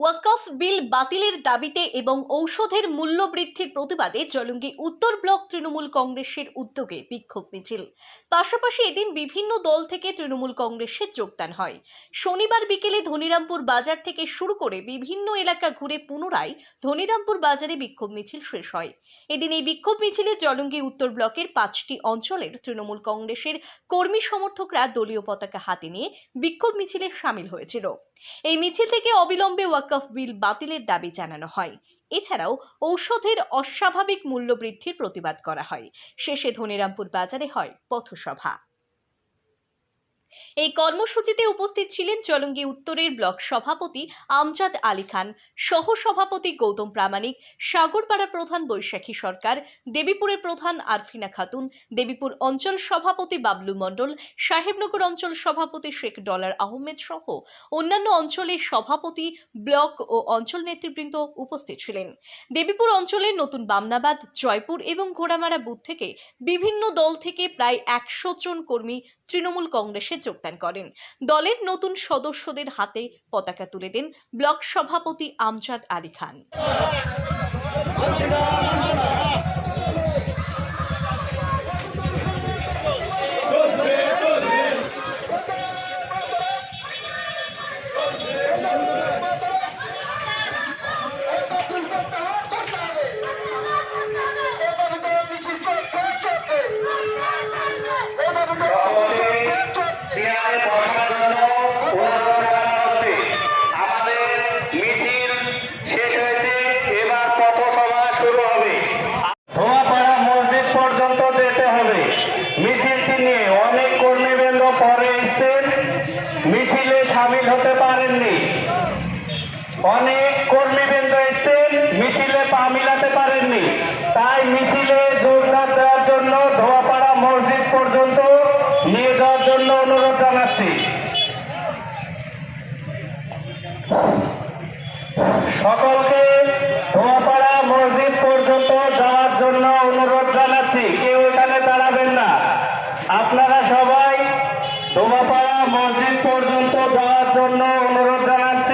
ওয়াকফ বিল বাতিলের দাবিতে এবং ঔষধের মূল্য বৃদ্ধির প্রতিবাদে জলঙ্গি উত্তর ব্লক তৃণমূল কংগ্রেসের উদ্যোগে বিক্ষোভ মিছিল। পাশাপাশি এদিন বিভিন্ন দল থেকে তৃণমূল কংগ্রেসে যোগদান হয়। শনিবার বিকেলে ধনিরামপুর বাজার থেকে শুরু করে বিভিন্ন এলাকা ঘুরে পুনরায় ধনিরামপুর বাজারে বিক্ষোভ মিছিল শেষ হয়। এদিন এই বিক্ষোভ মিছিলে জলঙ্গি উত্তর ব্লকের পাঁচটি অঞ্চলের তৃণমূল কংগ্রেসের কর্মী সমর্থকরা দলীয় পতাকা হাতে নিয়ে বিক্ষোভ মিছিলে সামিল হয়েছিল। এই মিছিল থেকে অবিলম্বে ওয়াকফ বিল বাতিলের দাবি জানানো হয়। এছাড়াও ঔষধের অস্বাভাবিক মূল্য বৃদ্ধির প্রতিবাদ করা হয়। শেষে ধনিরামপুর বাজারে হয় পথসভা। এই কর্মসূচিতে উপস্থিত ছিলেন জলঙ্গি উত্তরের ব্লক সভাপতি আমজাদ আলী খান সহ সভাপতি গৌতম প্রামাণিক সাগরপাড়া প্রধান বৈশাখী সরকার, দেবীপুরের প্রধান আরফিনা খাতুন, দেবীপুর অঞ্চল সভাপতি বাবলু মণ্ডল, সাহেবনগর অঞ্চল সভাপতি শেখ ডলার আহমেদ সহ অন্যান্য অঞ্চলের সভাপতি, ব্লক ও অঞ্চল নেতৃবৃন্দ উপস্থিত ছিলেন। দেবীপুর অঞ্চলের নতুন বামনাবাদ, জয়পুর এবং ঘোড়ামারা বুথ থেকে বিভিন্ন দল থেকে প্রায় একশো জন কর্মী তৃণমূল কংগ্রেসে যোগদান করেন। দলের নতুন সদস্যদের হাতে পতাকা তুলে দেন ব্লক সভাপতি আমজাদ আলী খান। সামিল হতে পারেননি। অনেক কর্মীবৃন্দ এসছেন, মিছিলে পা মিলাতে পারেননি। তাই মিছিলে যোগদান দেওয়ার জন্য ধোয়াপাড়া মসজিদ পর্যন্ত নিয়ে যাওয়ার জন্য অনুরোধ জানাচ্ছি। সকলকে ধোয়াপাড়া মসজিদ পর্যন্ত যাওয়ার জন্য অনুরোধ জানাচ্ছি। কেউ এখানে দাঁড়াবেন না। আপনারা সবাই ধোয়াপাড়া মসজিদ পর্যন্ত যাওয়ার জন্য অনুরোধ জানাচ্ছি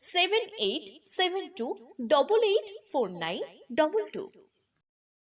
seven eight seven two double eight four nine double two